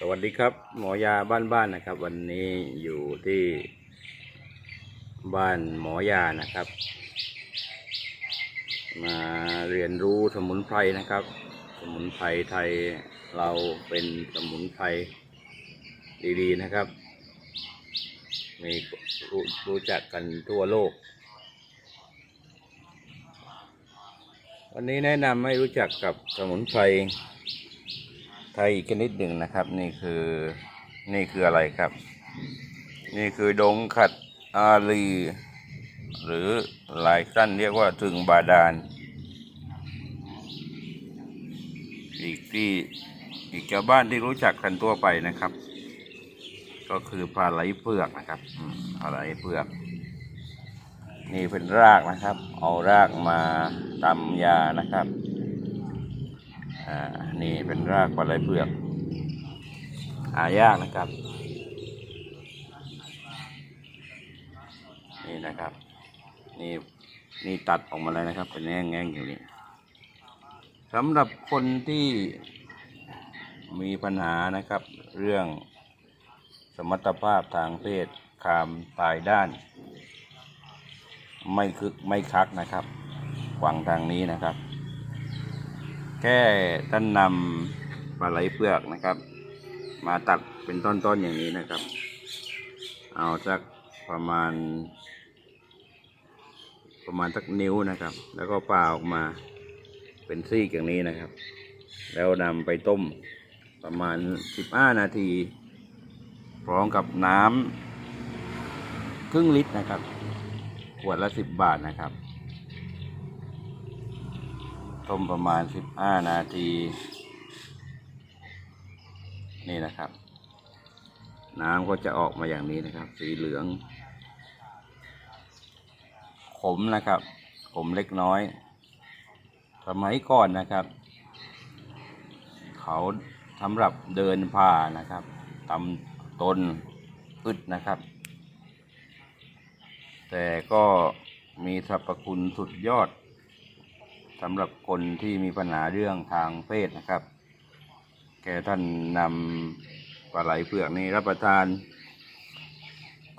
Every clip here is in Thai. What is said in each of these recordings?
สวัสดีครับ หมอยาบ้านๆนะครับ วันนี้อยู่ที่บ้านหมอยานะครับ มาเรียนรู้สมุนไพรนะครับ สมุนไพรไทยเราเป็นสมุนไพรดีๆนะครับ มีรู้รู้จักกันทั่วโลก วันนี้แนะนำให้รู้จักกับสมุนไพร ไทยอีกชนิดหนึ่งนะครับ นี่คือนี่คืออะไรครับ นี่คือดงขัดอาลีหรือหลายท่านเรียกว่าถึงบาดาล อีกที่อีกชาวบ้านที่รู้จักกันทั่วไปนะครับ ก็คือปลาไหลเผือกนะครับปลาไหลเผือก นี่เป็นรากนะครับ เอารากมาตำยานะครับ อ่า นี่เป็นรากปลาไหลเผือก หายากนะครับ นี่นะครับ นี่นี่ตัดออกมาแล้วนะครับ เป็นแง่งๆอยู่นี้สำหรับคนที่มีปัญหานะครับ เรื่องสมรรถภาพทางเพศคามตายด้าน ไม่คึกไม่คักนะครับ ฟังทางนี้นะครับ แค่ท่านนำปลาไหลเปลือกนะครับ มาตัดเป็นต้นๆอย่างนี้นะครับ เอาสักประมาณ ประมาณสักนิ้วนะครับ แล้วก็ปลาออกมาเป็นซี่อย่างนี้นะครับ แล้วนำไปต้มประมาณ 15 นาที พร้อมกับน้ำครึ่งลิตรนะครับ ขวดละ 10 บาทนะครับ ต้มประมาณ 15 นาที นี่นะครับ น้ำก็จะออกมาอย่างนี้นะครับ สีเหลือง ขมนะครับ ขมเล็กน้อย สมัยก่อนนะครับ เขาสำหรับเดินผ่านะครับตำตนอึดนะครับ แต่ก็มีสรรพคุณสุดยอด สำหรับคนที่มีปัญหาเรื่องทางเพศนะครับ แกท่านนำปลาไหลเปลือกนี้รับประทาน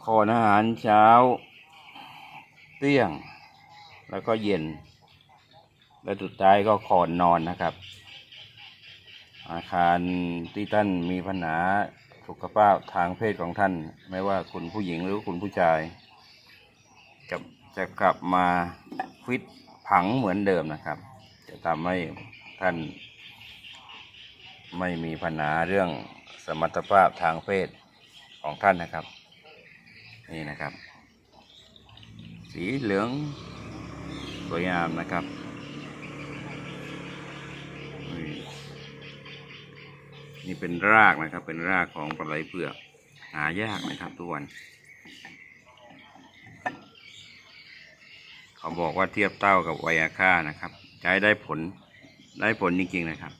ขอนอาหารเช้า เตี้ยง แล้วก็เย็น และสุดท้ายก็ขอนนอนนะครับ อาคารที่ท่านมีปัญหาสุขภาพทางเพศของท่าน ไม่ว่าคุณผู้หญิงหรือคุณผู้ชายจะจะกลับมาฟิต ผังเหมือนเดิมนะครับ จะทำให้ท่าน ไม่มีปัญหาเรื่องสมรรถภาพทางเพศของท่านนะครับ นี่นะครับ สีเหลืองสวยงามนะครับนี่เป็นรากนะครับ เป็นรากของปลาไหลเปลือก หายากนะครับทุกวัน เขาบอกว่าเทียบเต้ากับไวอาค่านะครับ ใช้ได้ผลได้ผลจริงๆนะครับ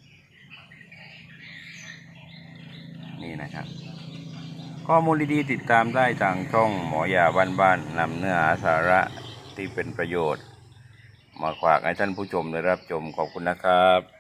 นี่นะครับ ข้อมูลดีๆติดตามได้ทางช่องหมอยาบ้านๆนำเนื้อหาสาระที่เป็นประโยชน์ มาฝากให้ท่านผู้ชมได้รับชมขอบคุณนะครับ